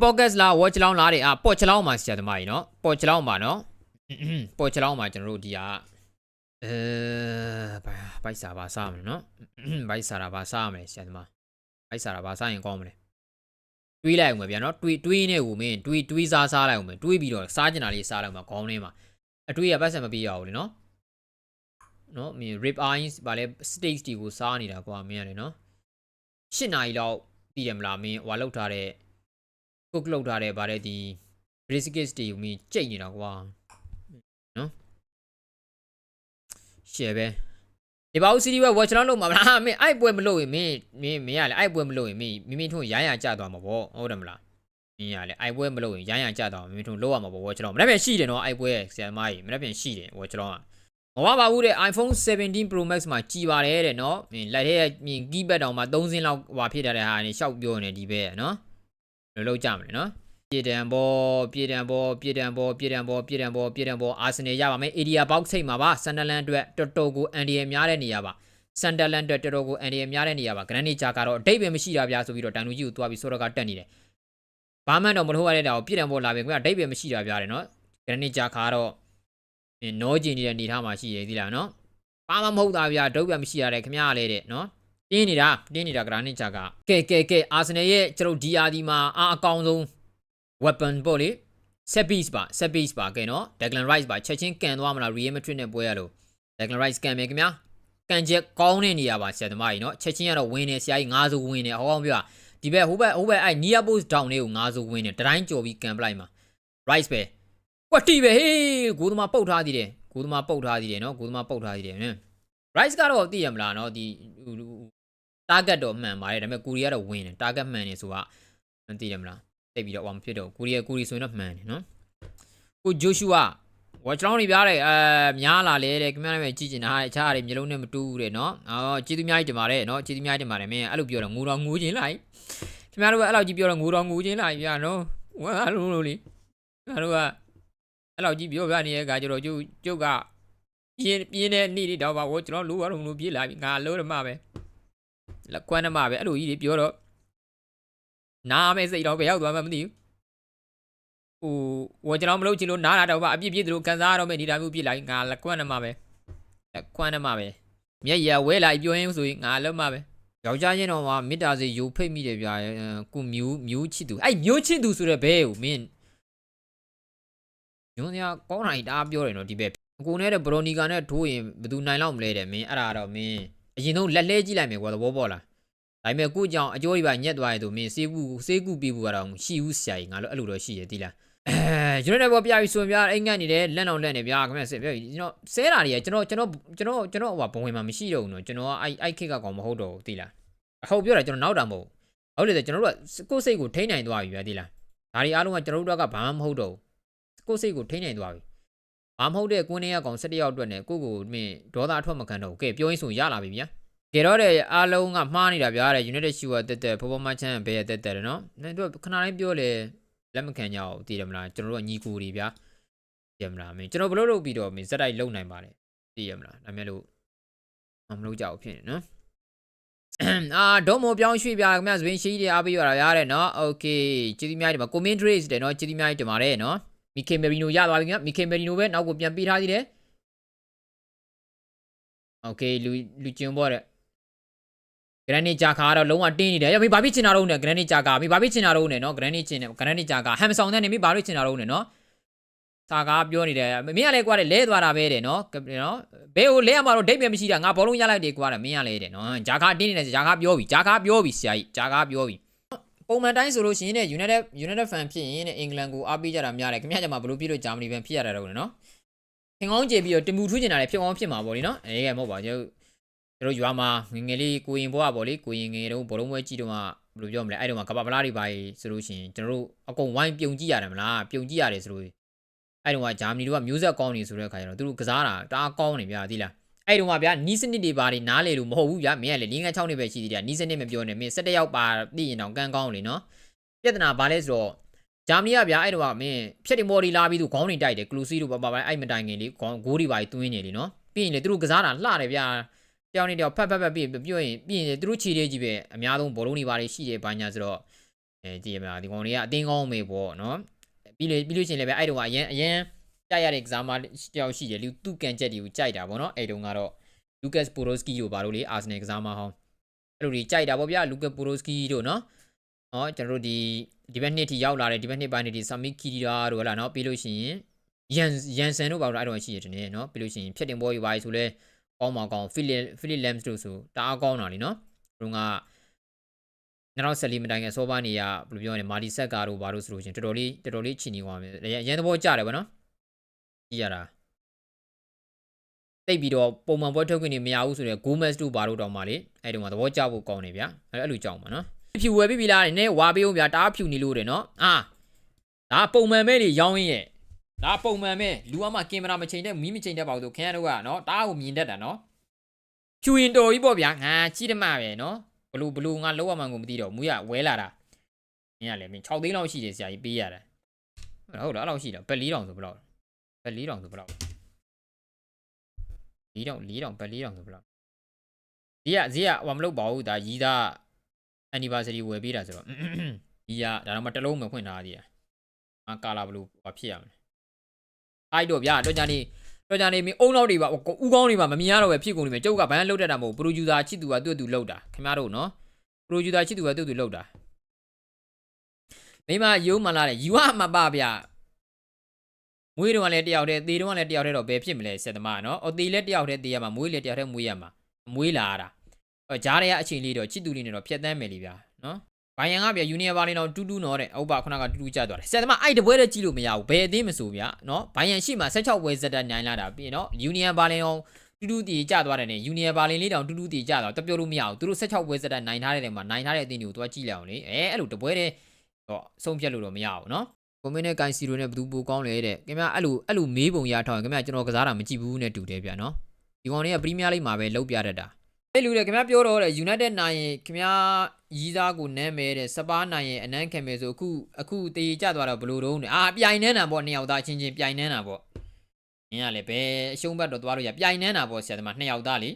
ပေါ့ကတ်လားဝေါ်ချလောင်းလားတွေအာပေါ့ချလောင်းမှာဆရာသမားကြီးနော်ပေါ့ချလောင်းမှာနော်ပေါ့ချလောင်းမှာကျွန်တော်တို့ဒီကအဲဘိုင်ဘိုက်စာပါစားမလို့နော်ဘိုက်စာတာပါစားမလဲဆရာသမားဘိုက်စာတာပါစားရင်ကောင်းမလဲတွေးလိုက်အောင်ပဲဗျာနော်တွေးတွေးနေဦးမင်းတွေးတွေးစားစားလိုက်အောင်ပဲတွေးပြီးတော့စားကျင်တာလေးစားလိုက်အောင်ခေါင်းထဲမှာအတွေးရပတ်စံမပြေရဘူးလေနော်နော်မင်း rib eyes ဗာလဲ steaks တီကိုစားနေတာကွာမင်းရတယ်နော်၈နာရီလောက်တည်တယ်မလားမင်းဟွာလောက်ထားတဲ့ cook လောက်ထားတဲ့ဗာတဲ့ဒီ briskets တီကိုမင်းကြိတ်နေတာကွာနော်ရှယ်ပဲဒီပါဦးစီဒီဘက် watch လောက်လုပ်မှာမလားမင်းအဲ့ပွဲမလုပ်ရင်မင်းမင်းမင်းရလေအဲ့ပွဲမလုပ်ရင်မင်းမိမိထုံးရိုင်းရကြသွားမှာပေါ့ဟုတ်တယ်မလားမင်းရလေအဲ့ပွဲမလုပ်ရင်ရိုင်းရကြသွားမှာမိမိထုံးလောက်ရမှာပေါ့ watch လောက်မနေ့ပြန်ရှိတယ်နော်အဲ့ပွဲဆရာမကြီးမနေ့ပြန်ရှိတယ် watch လောက်ကမဝပါဘူးတဲ့ iPhone 17 Pro Max မှာကြီးပါတယ်တဲ့နော်မင်းလက်ထဲမြင် keypad တောင်မှ3စင်းလောက်ဟွာဖြစ်ထားတဲ့ဟာနေရှောက်ပြောနေဒီပဲနော် လောလောက်ကြမလဲနော်ပြည်တံဘောပြည်တံဘောပြည်တံဘောပြည်တံဘောပြည်တံဘောပြည်တံဘောအာဆင်နယ်ရပါမယ် area box စိတ်မှာပါဆန်ဒလန်အတွက်တော်တော်ကိုအန်ဒီရများတဲ့နေရာပါဆန်ဒလန်အတွက်တော်တော်ကိုအန်ဒီရများတဲ့နေရာပါဂရန်နီဂျာကတော့အတိတ်ပဲမရှိတာဗျာဆိုပြီးတော့တန်လူကြီးကိုသွားပြီးစောတော့ကတက်နေတယ်ဘာမှတော့မထုတ်ရတဲ့တာကိုပြည်တံဘောလာပြီခင်ဗျာအတိတ်ပဲမရှိတာဗျာတဲ့နော်ဂရန်နီဂျာကတော့နောကျင်နေတဲ့အနေထားမှာရှိရသေးလားနော်ဘာမှမဟုတ်တာဗျာဒုတ်ပြမရှိရတယ်ခင်ဗျားလည်းတဲ့နော် တင်းနေတာတင်းနေတာဂရန်နီဂျာကကဲကဲကဲအာဆင်နယ်ရဲ့ကျွန်တော် DRD မှာအာအကောင်ဆုံး weapon ပေါ့လေ set piece ပါ set piece ပါကဲနော် Declan Rice ပါချက်ချင်းကန်သွားမလား Real Madrid နဲ့ပွဲရလို့ Declan Rice ကန်မယ်ခင်ဗျာကန်ချက်ကောင်းတဲ့နေရာပါဆရာသမားကြီးနော်ချက်ချင်းကတော့ဝင်းနေဆရာကြီး9စုဝင်းနေဟောကောင်းပြောဒီဘက်ဟိုဘက်ဟိုဘက်အဲ့ near post down လေးကို9စုဝင်းနေတတိုင်းကြော်ပြီးကန်ပလိုက်မှာ Rice ပဲကွက်တီပဲဟေးဂိုးသမားပုတ်ထားသေးတယ်ဂိုးသမားပုတ်ထားသေးတယ်နော်ဂိုးသမားပုတ်ထားသေးတယ်နော် Rice ကတော့သိရမလားနော်ဒီ target တော့မှန်ပါတယ်ဒါပေမဲ့ကိုရီးယားတော့ဝင်းတယ် target မှန်နေဆိုတာမသိရမလားတိတ်ပြီးတော့ဟောမဖြစ်တော့ကိုရီးယားကိုရီဆိုရင်တော့မှန်တယ်နော်ကိုဂျိုရှူကဝါချောင်းနေပြတယ်အဲများလာလေတဲ့ခင်ဗျားလည်းကြည့်ကျင်တာအခြားအရာမျိုးလုံးနဲ့မတူဘူးတဲ့နော်အော်ကျေးဇူးများကြီးတင်ပါတယ်နော်ကျေးဇူးများကြီးတင်ပါတယ်မင်းအဲ့လိုပြောတော့ငိုတော့ငိုချင်းလိုက်ခင်ဗျားတို့ကအဲ့လောက်ကြီးပြောတော့ငိုတော့ငိုချင်းလိုက်ပြနော်ဝါလို့လို့လေခင်ဗျားတို့ကအဲ့လောက်ကြီးပြောပြနေတဲ့အခါကျတော့ကျုပ်ကျုပ်ကပြင်းပြင်းတဲ့နေ့တွေတော့ပါဝကျွန်တော်လိုရတော့လို့ပြေးလာပြီငါလို့ရမှာပဲ လက်ကွမ်းနမပဲအဲ့လိုကြီးတွေပြောတော့နားမဲ့စိတ်တော့ပဲရောက်သွားမှမသိဘူးဟိုဝကျွန်တော်မလုပ်ချင်လို့နားလာတော့မှအပြစ်ပြစ်သလိုကန်စားရတော့မဲ့ဒီတာမျိုးပြစ်လိုက်ငါလက်ကွမ်းနမှာပဲလက်ကွမ်းနမှာပဲမျက်ရဝဲလာပြောရင်ဆိုရင်ငါလုံးမှာပဲယောက်ျားချင်းတော်မှာမေတ္တာစေယူဖိတ်မိတယ်ဗျာကိုမျိုးမျိုးချစ်သူအဲ့မျိုးချစ်သူဆိုတဲ့ဘဲကိုမင်းညွန်စရာကောင်းတာကြီးတအားပြောတယ်နော်ဒီဘက်ကိုနဲ့တဲ့ဘရိုနီကာနဲ့ထိုးရင်ဘယ်သူနိုင်လောက်မလဲတဲ့မင်းအဲ့ဒါတော့မင်း အရင်ဆုံးလက်လဲကြည့်လိုက်မယ်ကွာသဘောပေါက်လားဒါပေမဲ့ကိုကြောင့်အကျိုးကြီးပါညက်သွားရင်ဆိုမင်းစေးကူစေးကူပြီးဘူးကတော့ရှိဦးဆရာကြီးငါတို့အဲ့လိုတော့ရှိရသေးလားအဲကျွန်တော်လည်းပေါ်ပြပြီးဆိုရင်ပြအိမ်ငတ်နေတယ်လက်အောင်လက်နေဗျာခင်ဗျဆက်ပြောကျွန်တော်ဆဲတာတွေကကျွန်တော်ကျွန်တော်ကျွန်တော်ကျွန်တော်ဟိုဘဝင်မှာမရှိတော့ဘူးနော်ကျွန်တော်ကအဲ့အဲ့ခစ်ကကောင်မဟုတ်တော့ဘူးသိလားအဟုတ်ပြောတာကျွန်တော်နောက်တာမဟုတ်ဟုတ်တယ်ကျွန်တော်တို့ကကိုယ်စိတ်ကိုထိန်းနိုင်သွားပြီဗျာသိလားဒါတွေအားလုံးကကျွန်တော်တို့ကဘာမှမဟုတ်တော့ဘူးကိုယ်စိတ်ကိုထိန်းနိုင်သွားပြီ ဘာမဟုတ်တဲ့ကွင်းထဲကကောင်၁၁ယောက်အတွက်နဲ့ကိုကိုမင်းဒေါသအထွက်မခံတော့ဘူးကဲပြောရင်းဆိုရလာပြီဗျာကဲတော့တဲ့အားလုံးကမှားနေတာဗျာတဲ့ United Shoe ကတက်တက်ဖော်ဖော်မချမ်းဘယ်ရတက်တက်တယ်နော်။ဒါတို့ခဏလေးပြောလေလက်မခံကြအောင်တည်တယ်မလားကျွန်တော်တို့ကညီကိုတွေဗျာ။တည်ရမလားမင်းကျွန်တော်ဘလို့လုပ်ပြီးတော့မင်းဇက်တိုက်လုံနိုင်ပါတယ်တည်ရမလားဒါမဲ့လို့မလုပ်ကြဘူးဖြစ်နေနော်။အာဒေါ်မိုပြောင်းရွှေ့ပြခင်ဗျာစပင်းရှိတွေအားပေးရတာရတဲ့နော်။ Okay ကျေးဇူးများတယ်မှာ comment trace တယ်နော်ကျေးဇူးများတင်ပါတယ်နော်။ Mike Merino ရသွားပြီခင်ဗျာ Mike Merino ပဲနောက်ကိုပြန်ပေးထားသေးတယ်။ Okay လူလူကျင်ပေါ်တဲ့ဂရန်နီဂျာကာကတော့လုံးဝတင်းနေတယ်ရမင်းဘာဖြစ်ချင်တာတော့နဲ့ဂရန်နီဂျာကာမင်းဘာဖြစ်ချင်တာတော့နဲ့နော်ဂရန်နီချင်တယ်ဂရန်နီဂျာကာဟမ်ဆောင်တဲ့နေမင်းဘာလို့ချင်တာတော့နဲ့နော်စာကားပြောနေတယ်မင်းကလည်းကွာတယ်လဲသွားတာပဲတဲ့နော်နော်ဘဲကိုလဲရမှာတော့ဒိတ်ပဲမရှိတာငါဘောလုံးရလိုက်တယ်ကွာတယ်မင်းကလည်းတဲ့နော်ဂျာကာတင်းနေတယ်ဂျာကာပြောပြီဂျာကာပြောပြီဆရာကြီးဂျာကာပြောပြီ ပုံမှန်တိုင်းဆိုလို့ရှိရင်တဲ့ United United fan ဖြစ်ရင်တဲ့အင်္ဂလန်ကိုအားပေးကြတာများတယ်ခင်ဗျားကြမှာဘလို့ပြလို့ဂျာမနီ fan ဖြစ်ရတာတော့နော်ခင်ကောင်းကျေပြီးတော့တင်မှုထူးကျင်တာလည်းဖြစ်အောင်ဖြစ်မှာပေါ့လေနော်အဲကမဟုတ်ပါဘူးကျွန်တော်ရွာမှာငငယ်လေးကိုရင်ဘွားပေါ့လေကိုရင်ငယ်တုန်းဘောလုံးပွဲကြည့်တော့မှဘယ်လိုပြောမလဲအဲ့တုန်းကကပပလားတွေပါဆိုလို့ရှိရင်ကျွန်တော်တို့အကုန်ဝိုင်းပြုံကြည့်ရတယ်မလားပြုံကြည့်ရတယ်ဆိုလို့အဲ့တုန်းကဂျာမနီတို့ကမျိုးဆက်ကောင်းနေဆိုတဲ့ခါကျတော့သူတို့ကစားတာတအားကောင်းနေဗျာသိလား အဲ့တုန်းကဗျာနီးစနစ်တွေပါနေနားလေလို့မဟုတ်ဘူးဗျာမင်းကလေ၄၅6နှစ်ပဲရှိသေးတယ်နီးစနစ်မပြောနဲ့မင်း၁၁ယောက်ပါသိရင်တော့ကန်းကောင်းလေနော်ပြဿနာဘာလဲဆိုတော့ဂျာမနီကဗျာအဲ့တုန်းကမင်းဖြက်တင်မော်ဒီလာပြီးသူခေါင်းနေတိုက်တယ်ကလူစီတို့ပါပါအဲ့မတိုင်ငင်လေးဂိုးတွေပါတွင်းနေလေနော်ပြီးရင်လေသူတို့ကစားတာလှတယ်ဗျာတယောက်နဲ့တယောက်ဖက်ဖက်ဖက်ပြီးပြောရင်ပြီးရင်သူတို့ခြေလေးကြီးပဲအများဆုံးဘောလုံးတွေပါရှိတယ်ဘာညာဆိုတော့အဲကြည့်ရမလားဒီကောင်တွေကအတင်းကောင်းမေပေါ့နော်ပြီးလေပြီးလို့ရှိရင်လည်းပဲအဲ့တုန်းကအရင်အရင် ကြိုက်ရတဲ့ကစားမတယောက်ရှိတယ်လူသူကန်ချက်တွေကိုကြိုက်တာပေါ့နော်အဲ့တုန်းကတော့လူကတ်ပိုရိုစကီကိုဘာလို့လေအာဆနယ်ကစားမဟောင်းအဲ့လိုတွေကြိုက်တာပေါ့ဗျာလူကတ်ပိုရိုစကီတို့နော်ဟောကျွန်တော်တို့ဒီဒီဘက်နှစ်ထိရောက်လာတဲ့ဒီဘက်နှစ်ပိုင်းတွေဒီဆာမီကီရာတို့ဟလာနော်ပြီးလို့ရှိရင်ယန်ယန်ဆန်တို့ဘာလို့အဲ့တုန်းကရှိရတယ်နေနော်ပြီးလို့ရှိရင်ဖြစ်တင်ပွဲတွေပါဆိုလဲကောင်းမကောင်းဖီလီဖီလီလမ်စ်တို့ဆိုတအားကောင်းတာလीနော်တို့က2014မတိုင်ခင်စောပါနေရဘယ်လိုပြောရလဲမာဒီဆက်ကာတို့ဘာလို့ဆိုလို့ရှင်တော်တော်လေးတော်တော်လေးချီနေသွားမယ်ရန်သဘောကျတယ်ဗောနော် ကြည့်ရတာတိတ်ပြီးတော့ပုံမှန်ပွဲထုတ်ခွင့်နေမရဘူးဆိုတော့ Gomez တို့ဘာလို့တောင်းပါလေအဲ့တုန်းကသဘောကျဖို့ကောင်းနေဗျာအဲ့အဲ့လိုကြောက်ပါနော်ဖြူဝယ်ပြီးပြီလားနည်းဝါပေးအောင်ဗျာတားဖြူနေလို့တယ်နော်အာဒါပုံမှန်ပဲလေရောင်းရင်းရဲ့ဒါပုံမှန်ပဲလူအမကင်မရာမချိန်တဲ့မီးမချိန်တဲ့ပေါ့ဆိုခင်ဗျားတို့ကနော်တားကိုမြင်တတ်တာနော်ဖြူရင်တော်ကြီးပေါ့ဗျာငါကြည့်တယ်မှာပဲနော်ဘလူဘလူငါလောက်ရမှန်းကိုမသိတော့မူရဝဲလာတာမင်းကလည်းမင်း6သိန်းလောက်ရှိတယ်ဆရာကြီးပေးရတယ်ဟုတ်လားအဲ့လောက်ရှိတယ်ဘက်4000ဆိုဘယ်လောက် ဘက်4000ဆိုဘယ်လောက်4000 4000ဘက်4000ဆိုဘယ်လောက်ဈေးကဈေးကဟိုမလုပ်ပါဘူးဒါရီးသား anniversary ဝယ်ပေးတာဆိုတော့ကြီးကဒါတော့မှတစ်လုံးမဖွင့်ထားသေးတယ်အာကာလာဘလူဘာဖြစ်ရမလဲအိုက်တော့ဗျာတော့ကြနေတော့ကြနေမင်းအုံနောက်တွေပါဥကောင်းတွေပါမမြင်ရတော့ပဲဖြစ်ကုန်နေမယ်ကျုပ်ကဘာမှလုပ်တတ်တာမဟုတ်ပရိုဂျူဆာချစ်သူကသူ့အတူလုပ်တာခင်ဗျားတို့နော်ပရိုဂျူဆာချစ်သူကသူ့သူလောက်တာမိမယုံမလာတဲ့ယူဝမပဗျ မွေးတော့ကလည်းတယောက်တည်းသေတော့ကလည်းတယောက်တည်းတော့ဘယ်ဖြစ်မလဲဆက်သမားနော်အော်သေလည်းတယောက်တည်းသေရမှာမွေးလည်းတယောက်တည်းမွေးရမှာမွေးလာရတာအော်ဂျားရဲအချိန်လေးတော့ချစ်သူလေးနဲ့တော့ဖြတ်တန်းမယ်လीဗျာနော်ဘိုင်ယန်ကဗျယူနီယံပါလင်းတော့တူးတူးနော်တဲ့ဟုတ်ပါခုနကတူးတူးကြသွားတယ်ဆက်သမားအဲ့တပွဲတည်းကြည့်လို့မရဘူးဘယ်အသေးမဆိုဗျာနော်ဘိုင်ယန်ရှိမှ16ပွဲဇက်တက်နိုင်လာတာပြီးနော်ယူနီယံပါလင်းအောင်တူးတူးတီကြသွားတယ်နဲ့ယူနီယံပါလင်းလေးတောင်တူးတူးတီကြသွားတပြောလို့မရဘူးသူတို့16ပွဲဇက်တက်နိုင်ထားတဲ့နေရာမှာနိုင်ထားတဲ့အသင်းတွေကိုတွားကြည့်လိုက်အောင်လေအဲအဲ့လိုတပွဲတည်းတော့ဆုံးဖြတ်လို့တော့မရဘူးနော် ကွန်မင်းနဲ့ကန်စီရိုနဲ့ဘယ်သူပိုကောင်းလဲတဲ့ခင်ဗျာအဲ့လိုအဲ့လိုမေးပုံရထောင်းခင်ဗျာကျွန်တော်ကစားတာမကြည့်ဘူးနဲ့တူတယ်ဗျာနော်ဒီကောင်တွေကပရီးမီးယားလိမှာပဲလုံးပြတတ်တာအဲ့လူတွေခင်ဗျာပြောတော့တဲ့ United နိုင်ရင်ခင်ဗျာရီးသားကိုနမ်းမဲတဲ့စပါးနိုင်ရင်အနမ်းခံမယ်ဆိုအခုအခုတေးကြသွားတော့ဘလို့တော့နဲ့အာပြိုင်နှန်းတာပေါ့နှစ်ယောက်သားချင်းချင်းပြိုင်နှန်းတာပေါ့နင်းကလည်းဘယ်အရှုံးဘက်တော့သွားလို့ရပြိုင်နှန်းတာပေါ့ဆရာသမားနှစ်ယောက်သားလေ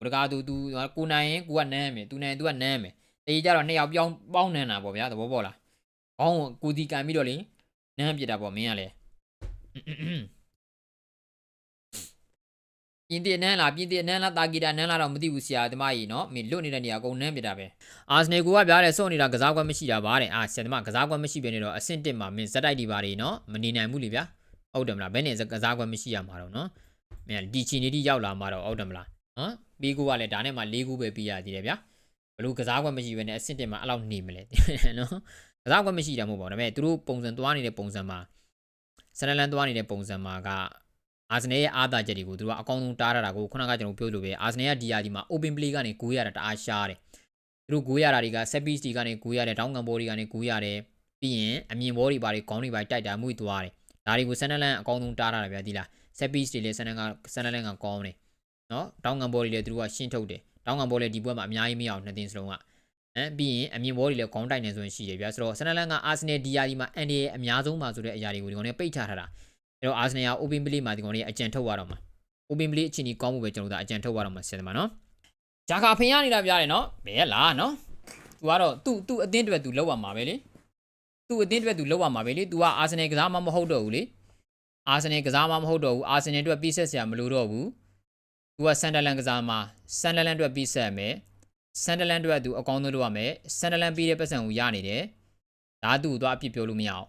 ဘုရားသူသူကိုနိုင်ရင်ကိုကနမ်းမယ်သူနိုင်သူကနမ်းမယ်တေးကြတော့နှစ်ယောက်ပြောင်းပေါင်းနမ်းတာပေါ့ဗျာသဘောပေါက်လား ဘောင်းကိုကိုဒီကန်ပြီးတော့လေနမ်းပြစ်တာပေါ့မင်းကလည်းပြင်းတင်နန်းလားပြင်းတင်နန်းလားတာဂီတာနန်းလားတော့မသိဘူးဆရာသမားကြီးနော်မင်းလွတ်နေတဲ့နေရာအကုန်နန်းပြတာပဲအာစနယ်ကိုကပြားတယ်စွန့်နေတာကစားကွက်မရှိတာပါတဲ့အာဆရာသမားကစားကွက်မရှိဘဲနေတော့အဆင့်တစ်မှာမင်းဇက်တိုက်ဒီပါတွေနော်မနေနိုင်ဘူးလေဗျာဟုတ်တယ်မလားဘယ်နဲ့ကစားကွက်မရှိရမှာတော့နော်မင်းဒီချီနေတိရောက်လာမှာတော့ဟုတ်တယ်မလားနော်ပြီးကူကလည်းဒါနဲ့မှ၄ခုပဲပြီးရသေးတယ်ဗျာ ဘလို့ကစားကွက်မရှိဘဲနဲ့အဆင့်တစ်မှာအဲ့လောက်နေမလဲနော်ကစားကွက်မရှိတာမဟုတ်ပါဘူးဒါပေမဲ့သူတို့ပုံစံသွားနေတဲ့ပုံစံမှာဆန်နလန်သွားနေတဲ့ပုံစံမှာကအာဆနယ်ရဲ့အားသာချက်တွေကိုသူတို့ကအကောင်းဆုံးတားရတာကိုခုနကကျွန်တော်ပြောလို့ပဲအာဆနယ်ကဒီယာဒီမှာ open play ကနေဂိုးရတာတအားရှားတယ်သူတို့ဂိုးရတာတွေက set piece တွေကနေဂိုးရတယ်တောင်းကန်ဘောတွေကနေဂိုးရတယ်ပြီးရင်အမြင်ဘောတွေပါတွေခေါင်းတွေပါတိုက်တာမှုသွားတယ်ဒါတွေကိုဆန်နလန်အကောင်းဆုံးတားရတာဗျာဒီလား set piece တွေလည်းဆန်နလန်ကဆန်နလန်ကကောင်းတယ်နော်တောင်းကန်ဘောတွေလည်းသူတို့ကရှင်းထုတ်တယ် တောင်းကန်ဘောလည်းဒီပွဲမှာအများကြီးမရအောင်နှစ်သင်းစလုံးကအဲပြီးရင်အမြင်ဘောတွေလည်းခေါင်းတိုက်နေဆိုရင်ရှိရဗျာဆိုတော့ဆန်နယ်လန်ကအာဆင်နယ်ဒီယာဒီမှာအန်ဒီရဲ့အများဆုံးပါဆိုတဲ့အရာတွေကိုဒီကောင်တွေပိတ်ချထားတာအဲတော့အာဆင်နယ်က open play မှာဒီကောင်တွေအကြံထုတ်ရတော့မှာ open play အချင်းကြီးကောင်းမှုပဲကျွန်တော်တို့အကြံထုတ်ရတော့မှာဆင်တယ်မှာနော်ဂျာကာဖိန်ရနေတာပြရတယ်နော်ဘယ်လားနော်သူကတော့သူ့သူ့အသင်းအတွက်သူလောက်ရမှာပဲလေသူ့အသင်းအတွက်သူလောက်ရမှာပဲလေသူကအာဆင်နယ်ကစားမှမဟုတ်တော့ဘူးလေအာဆင်နယ်ကစားမှမဟုတ်တော့ဘူးအာဆင်နယ်အတွက်ပြီးဆက်စရာမလိုတော့ဘူး သူကဆန်ဒလန်ကစားမှာဆန်ဒလန်အတွက်ပြီးဆက်မယ်ဆန်ဒလန်အတွက်သူအကောင်းဆုံးလုပ်ရမယ်ဆန်ဒလန်ပြီးတဲ့ပတ်စံကိုရနေတယ်ဒါသူ့ကိုတော့အပြစ်ပြောလို့မရအောင်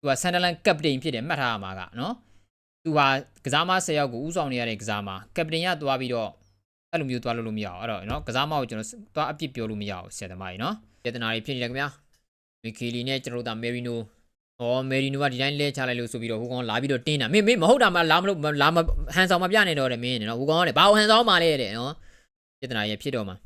သူကဆန်ဒလန်ကပတိန်ဖြစ်တယ်မှတ်ထားရမှာကနော်သူဟာကစားမ၁၀ယောက်ကိုဥဆောင်နေရတဲ့ကစားမကပတိန်ကသွားပြီးတော့အဲ့လိုမျိုးသွားလို့လို့မရအောင်အဲ့တော့နော်ကစားမကိုကျွန်တော်သွားအပြစ်ပြောလို့မရအောင်ဆရာသမားကြီးနော်ကြေတနာတွေဖြစ်နေတယ်ခင်ဗျာမီကီလီနဲ့ကျွန်တော်တို့ဒါမေရီနို ဩမယ်ရီနိုကဒီတိုင်းလဲချလိုက်လို့ဆိုပြီးတော့ဟိုကောင်လာပြီးတော့တင်းတာမင်းမင်းမဟုတ်တာမှလာမလို့လာမဟန်ဆောင်မပြနေတော့တယ်မင်းနော်ဟိုကောင်ကလည်းဘာဟန်ဆောင်မှလဲတဲ့နော်ပြဿနာရဲ့ဖြစ်တော့မှာ